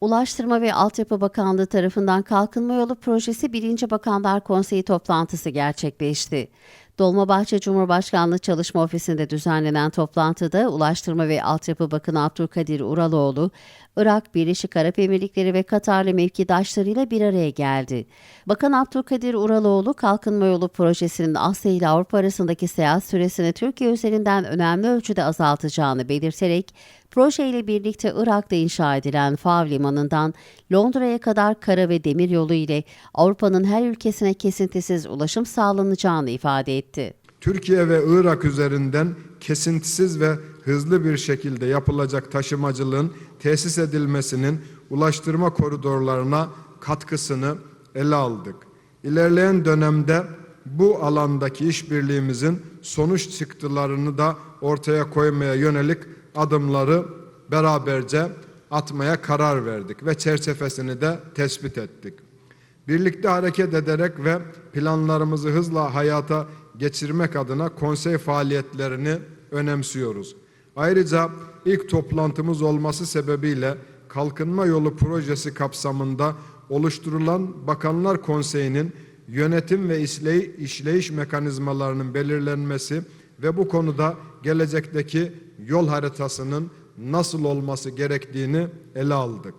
Ulaştırma ve Altyapı Bakanlığı tarafından Kalkınma Yolu Projesi 1. Bakanlar Konseyi toplantısı gerçekleşti. Dolmabahçe Cumhurbaşkanlığı Çalışma Ofisi'nde düzenlenen toplantıda Ulaştırma ve Altyapı Bakanı Abdülkadir Uraloğlu, Irak, Birleşik Arap Emirlikleri ve Katarlı mevkidaşlarıyla bir araya geldi. Bakan Abdülkadir Uraloğlu, Kalkınma Yolu Projesi'nin Asya ile Avrupa arasındaki seyahat süresini Türkiye üzerinden önemli ölçüde azaltacağını belirterek, projeyle birlikte Irak'ta inşa edilen Fav Limanı'ndan Londra'ya kadar kara ve demir yolu ile Avrupa'nın her ülkesine kesintisiz ulaşım sağlanacağını ifade etti. Türkiye ve Irak üzerinden kesintisiz ve hızlı bir şekilde yapılacak taşımacılığın tesis edilmesinin ulaştırma koridorlarına katkısını ele aldık. İlerleyen dönemde bu alandaki işbirliğimizin sonuç çıktılarını da ortaya koymaya yönelik adımları beraberce atmaya karar verdik ve çerçevesini de tespit ettik. Birlikte hareket ederek ve planlarımızı hızla hayata geçirmek adına konsey faaliyetlerini önemsiyoruz. Ayrıca ilk toplantımız olması sebebiyle Kalkınma Yolu projesi kapsamında oluşturulan Bakanlar Konseyi'nin yönetim ve işley- işleyiş mekanizmalarının belirlenmesi ve bu konuda gelecekteki yol haritasının nasıl olması gerektiğini ele aldık.